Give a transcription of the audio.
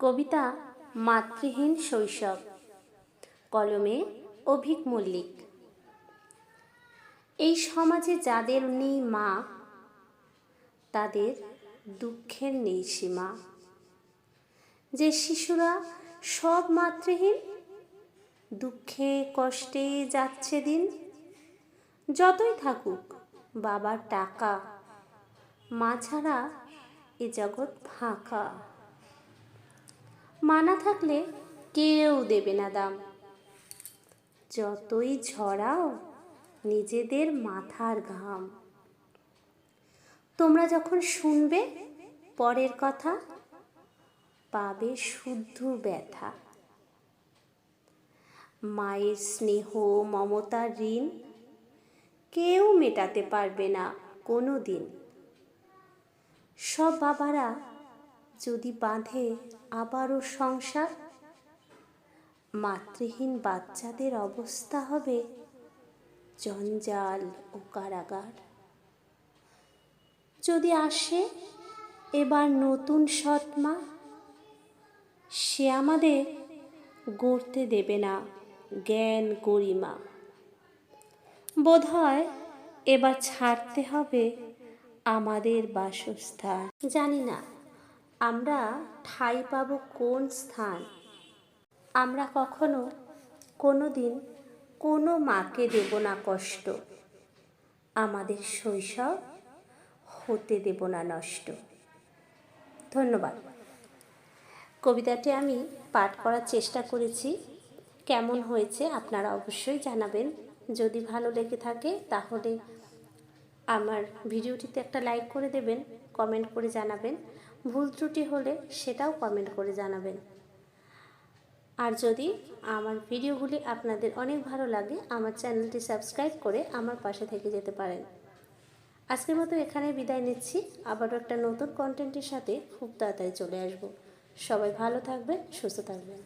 কবিতা মাতৃহীন শৈশব, কলমে অভিক মল্লিক। এই সমাজে যাদের নেই মা, তাদের দুঃখের নেই সীমা। যে শিশুরা সব মাতৃহীন, দুঃখে কষ্টে যাচ্ছে দিন। যতই থাকুক বাবার টাকা, মা ছাড়া এ জগৎ ফাঁকা। মানা থাকলে কেউ দেবে না দাম। যতই ঝরাও নিজেদের মাথার ঘাম। তোমরা যখন শুনবে পরের কথা, পাবে শুদ্ধ ব্যথা। মায়ের স্নেহ, মমতার ঋণ কেউ মেটাতে পারবে না কোনো দিন সব বাবারা যদি বাঁধে আবারও সংসার? মাতৃহীন বাচ্চাদের অবস্থা হবে জঞ্জাল ও কারাগার। যদি আসে এবার নতুন সৎমা, সে আমাদের গড়তে দেবে না জ্ঞান গরিমা। বোধ হয় এবার ছাড়তে হবে আমাদের বাসস্থান। জানি না। আমরা ঠাঁই পাবো কোন স্থান? আমরা কখনো কোনো দিন কোনো মাকে দেব না কষ্ট। আমাদের শৈশব হতে দেব না নষ্ট। ধন্যবাদ। কবিতাটি আমি পাঠ করার চেষ্টা করেছি। কেমন হয়েছে আপনারা অবশ্যই জানাবেন। যদি ভালো লেগে থাকে তাহলে আমার ভিডিওটিতে একটা লাইক করে দেবেন কমেন্ট করে জানাবেন। ভুল ত্রুটি হলে সেটাও কমেন্ট করে জানাবেন। আর যদি আমার ভিডিওগুলি আপনাদের অনেক ভালো লাগে, আমার চ্যানেলটি সাবস্ক্রাইব করে আমার পাশে থেকে যেতে পারেন। আজকের মতো এখানে বিদায় নিচ্ছি। আবারও একটা নতুন কন্টেন্টের সাথে খুব তাড়াতাড়ি চলে আসব। সবাই ভালো থাকবেন, সুস্থ থাকবেন।